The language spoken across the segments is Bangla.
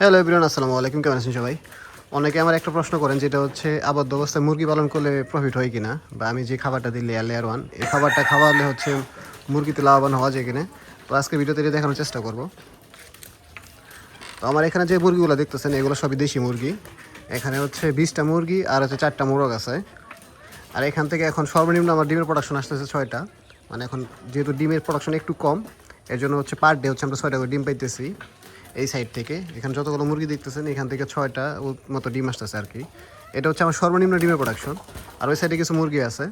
হ্যালো এভরিওয়ান আসসালামু আলাইকুম, কেমন আছেন সবাই? অনেকে আমার একটা প্রশ্ন করেন, যেটা হচ্ছে, আবদ্ধ অবস্থায় মুরগি পালন করলে প্রফিট হয় কিনা? বা আমি যে খাবারটা দিই লেয়ার লেয়ার ওয়ান এই খাবারটা খাওয়ালে হচ্ছে মুরগিতে লাভবান হওয়া যায় কিনা? তো আজকে ভিডিওতে এটা দেখানোর চেষ্টা করব। তো আমার এখানে যে মুরগিগুলো দেখতেছেন, এগুলো সবই দেশি মুরগি। এখানে হচ্ছে বিশটা মুরগি আর হচ্ছে চারটা মোরগ আছে। আর এখান থেকে এখন সর্বনিম্ন আমার ডিমের প্রোডাকশন আসতেছে ছয়টা। মানে এখন যেহেতু ডিমের প্রোডাকশন একটু কম, এর জন্য হচ্ছে পার ডে হচ্ছে আমরা ছয়টা করে ডিম পাইতেছি। এই সাইড থেকে। এখানে যতগুলো মুরগি দেখতেছেন, এখান থেকে ছয়টা মতো ডিম আসতেছে আর কি। এটা হচ্ছে আমার সর্বনিম্ন ডিমের প্রোডাকশন আর ওই সাইডে কিছু মুরগি আছে।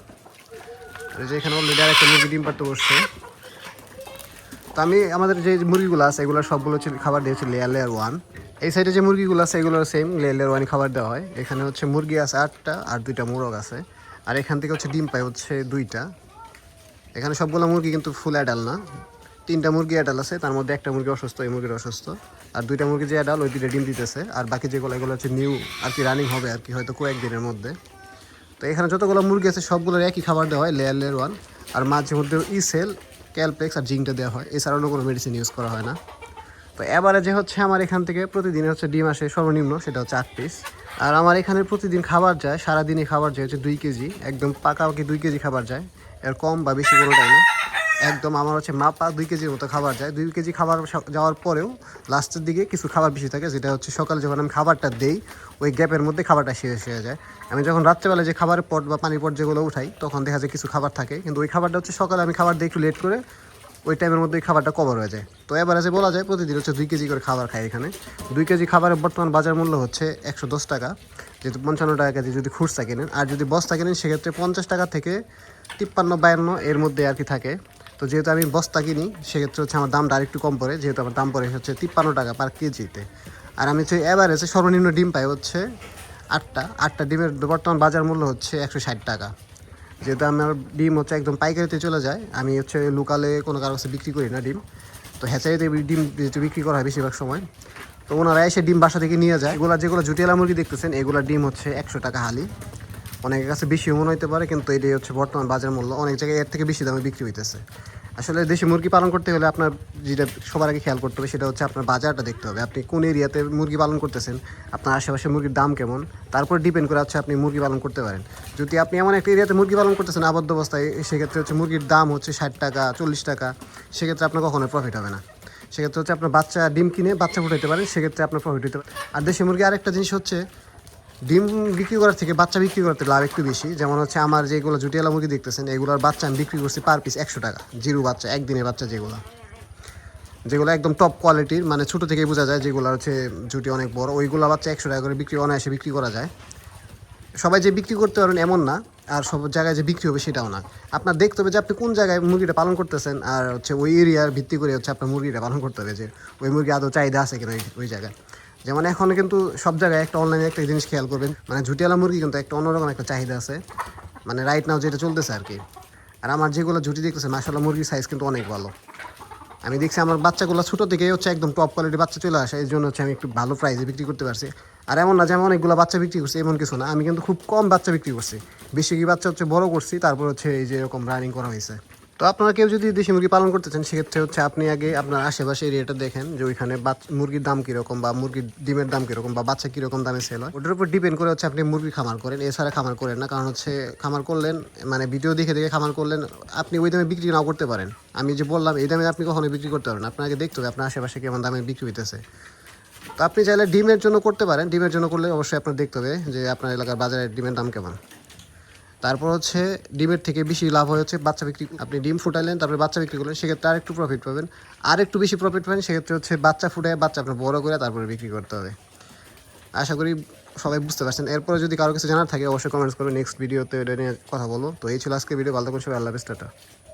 আর যে এখানে অলরেডি আরেকটা মুরগি ডিম পাড়তে বসছে। তো আমি, আমাদের যে মুরগিগুলো আছে, এগুলো সবগুলো হচ্ছে খাবার দিয়েছি লেয়ার লেয়ার ওয়ান এই সাইডে যে মুরগিগুলো আছে এগুলো সেম লেয়ার লেয়ার ওয়ান খাবার দেওয়া হয়। এখানে হচ্ছে মুরগি আছে আটটা, আর দুইটা মোরগ আছে। আর এখান থেকে হচ্ছে ডিম পায় হচ্ছে দুইটা। এখানে সবগুলো মুরগি কিন্তু ফুল অ্যাডাল না। তিনটা মুরগি অ্যাডাল আছে, তার মধ্যে একটা মুরগি অসুস্থ, এই মুরগির অসুস্থ। আর দুইটা মুরগি যে অ্যাডাল ওই দুইটা ডিম দিতেছে। আর বাকি যেগুলো, এগুলো হচ্ছে নিউ আর কি রানিং হবে আর কি, হয়তো কয়েকদিনের মধ্যে। তো এখানে যতগুলো মুরগি আছে, সবগুলোর একই খাবার দেওয়া হয় লেয়ার লেয়ার ওয়ান আর মাঝে মধ্যে ইসেল ক্যালপ্লেক্স আর জিঙ্কটা দেওয়া হয়। এছাড়া অন্য কোনো মেডিসিন ইউজ করা হয় না। তো এবারে যে হচ্ছে আমার এখান থেকে প্রতিদিন হচ্ছে ডিম আসে, সর্বনিম্ন সেটা হচ্ছে আট পিস আর আমার এখানে প্রতিদিন খাবার যায়, সারাদিনই খাবার যায় হচ্ছে দুই কেজি। একদম পাকাপাকি দুই কেজি খাবার যায়। এর কম বা বেশি কোনোটাই না একদম আমার হচ্ছে মাপা দুই কেজির মতো খাবার যায়। দুই কেজি খাবার যাওয়ার পরেও লাস্টের দিকে কিছু খাবার বেশি থাকে, যেটা হচ্ছে সকালে যখন আমি খাবারটা দেই, ওই গ্যাপের মধ্যে খাবারটা শেষ হয়ে যায়। আমি যখন রাত্রেবেলা যে খাবারের পট বা পানির পট যেগুলো উঠাই, তখন দেখা যায় কিছু খাবার থাকে। কিন্তু ওই খাবারটা হচ্ছে সকালে আমি খাবার দিই একটু লেট করে ওই টাইমের মধ্যে খাবারটা কভার হয়ে যায়। তো এবারে যে বলা যায় প্রতিদিন হচ্ছে দুই কেজি করে খাবার খাই এখানে। দুই কেজি খাবারের বর্তমান বাজার মূল্য হচ্ছে একশো দশ টাকা। যেহেতু পঞ্চান্ন টাকা কেজি যদি খুচরা কেনেন, আর যদি বস্তা কেনেন, সেক্ষেত্রে পঞ্চাশ টাকা থেকে তিপ্পান্ন, বায়ান্ন এর মধ্যে আর কি থাকে। তো যেহেতু আমি বস্তা কিনি, সেক্ষেত্রে হচ্ছে আমার দামটা আরেকটু কম পড়ে, যেহেতু আমার দাম পড়ে হচ্ছে তিপ্পান্ন টাকা পার কেজিতে আর আমি হচ্ছে এভারেজে সর্বনিম্ন ডিম পাই হচ্ছে আটটা আটটা ডিমের বর্তমান বাজার মূল্য হচ্ছে একশো ষাট টাকা। যেহেতু আমার ডিম হচ্ছে একদম পাইকারিতে চলে যায়, আমি হচ্ছে লোকালে কোনো কারও কাছে বিক্রি করি না ডিম। তো হ্যাচারিতে ডিম যেহেতু বিক্রি করা হয় বেশিরভাগ সময়। তো ওনারা এসে ডিম বাসা থেকে নিয়ে যায়। এগুলো যেগুলো জুটিয়ালা মুরগি দেখতেছেন এগুলোর ডিম হচ্ছে একশো টাকা হালি। অনেকের কাছে বেশি মনে হতে পারে, কিন্তু এটাই হচ্ছে বর্তমান বাজার মূল্য। অনেক জায়গায় এর থেকে বেশি দামে বিক্রি হইতেছে। আসলে দেশি মুরগি পালন করতে হলে আপনার যেটা সবার আগে খেয়াল করতে হবে, সেটা হচ্ছে আপনার বাজারটা দেখতে হবে। আপনি কোন এরিয়াতে মুরগি পালন করতেছেন, আপনার আশেপাশে মুরগির দাম কেমন, তারপর ডিপেন্ড করে হচ্ছে আপনি মুরগি পালন করতে পারেন। যদি আপনি এমন একটা এরিয়াতে মুরগি পালন করতেছেন আবদ্ধ অবস্থায়, সেক্ষেত্রে হচ্ছে মুরগির দাম হচ্ছে ষাট টাকা, চল্লিশ টাকা, সেক্ষেত্রে আপনার কখনোই প্রফিট হবে না। সেক্ষেত্রে হচ্ছে আপনার বাচ্চা ডিম কিনে বাচ্চা ফুটাইতে পারেন, সেক্ষেত্রে আপনার প্রফিট হতে পারে। আর দেশি মুরগি আরেকটা জিনিস হচ্ছে ডিম বিক্রি করার থেকে বাচ্চা বিক্রি করতে লাভ একটু বেশি। যেমন হচ্ছে আমার যেগুলো জুটিয়ালা মুরগি দেখতেছেন, এগুলোর বাচ্চা আমি বিক্রি করছি পার পিস একশো টাকা, জিরো বাচ্চা, একদিনের বাচ্চা যেগুলো। যেগুলো একদম টপ কোয়ালিটির মানে ছোটো থেকেই বোঝা যায় যেগুলো হচ্ছে জুটি অনেক বড়। ওইগুলো বাচ্চা একশো টাকা করে বিক্রি, অনায়াসে বিক্রি করা যায়। সবাই যে বিক্রি করতে পারেন এমন না, আর সব জায়গায় যে বিক্রি হবে সেটাও না। আপনার দেখতে হবে যে আপনি কোন জায়গায় মুরগিটা পালন করতেছেন, আর হচ্ছে ওই এরিয়ার ভিত্তি করে হচ্ছে আপনার মুরগিটা পালন করতে হবে যে ওই মুরগি আদৌ চাহিদা আছে কিনা ওই জায়গায়। যেমন এখন কিন্তু সব জায়গায় একটা অনলাইনে একটা জিনিস খেয়াল করবেন মানে ঝুটিয়ালা মুরগি কিন্তু একটা অন্যরকম একটা চাহিদা আছে। মানে রাইট নাও যেটা চলতেছে আর কি। আর আমার যেগুলো ঝুটি দেখতেছে মাসাল্লাহ মুরগির সাইজ কিন্তু অনেক ভালো। আমি দেখছি আমার বাচ্চাগুলো ছোটো থেকেই হচ্ছে একদম টপ কোয়ালিটির বাচ্চা চলে আসে, এই জন্য হচ্ছে আমি একটু ভালো প্রাইসে বিক্রি করতে পারছি। আর এমন না যে আমি অনেকগুলো বাচ্চা বিক্রি করছি, এমন কিছু না। আমি কিন্তু খুব কম বাচ্চা বিক্রি করছি। বেশি কি বাচ্চা হচ্ছে বড় করছি, তারপর হচ্ছে এই যে এরকম রানিং করা হয়েছে। তো আপনারা কেউ যদি দেশি মুরগি পালন করতে চান, সেক্ষেত্রে হচ্ছে আপনি আগে আপনার আশেপাশে এরিয়াটা দেখেন যে ওইখানে মুরগির দাম কীরকম বা মুরগির ডিমের দাম কীরকম বা বাচ্চা কীরকম দামে সেল হয়। ওটার উপর ডিপেন্ড করে হচ্ছে আপনি মুরগি খামার করেন। এছাড়া খামার করেন না, কারণ হচ্ছে খামার করলেন মানে ভিডিও দেখে দেখে খামার করলেন, আপনি ওই দামে বিক্রি নাও করতে পারেন। আমি যে বললাম, এই দামে আপনি কখনোই বিক্রি করতে পারবেন আপনাকে দেখতে হবে আপনার আশেপাশে কেমন দামে বিক্রি হইতেছে। তো আপনি চাইলে ডিমের জন্য করতে পারেন। ডিমের জন্য করলে অবশ্যই আপনার দেখতে হবে যে আপনার এলাকার বাজারে ডিমের দাম কেমন। তারপর হচ্ছে ডিমের থেকে বেশি লাভ হয় হচ্ছে বাচ্চা বিক্রি। আপনি ডিম ফুটাইলেন তারপরে বাচ্চা বিক্রি করলেন, সেক্ষেত্রে আর একটু প্রফিট পাবেন। আর একটু বেশি প্রফিট পাবেন, সেক্ষেত্রে হচ্ছে বাচ্চা ফুটে বাচ্চা আপনার বড় করে তারপরে বিক্রি করতে হবে। আশা করি সবাই বুঝতে পারছেন। এরপরে যদি কারও কিছু জানার থাকে, অবশ্যই কমেন্টস করবে নেক্সট ভিডিওতে এটা নিয়ে কথা বলব। তো এই ছিল আজকে ভিডিও ভালো থাকুন সবাই। আল্লাহ বেস্টাটা টাটা।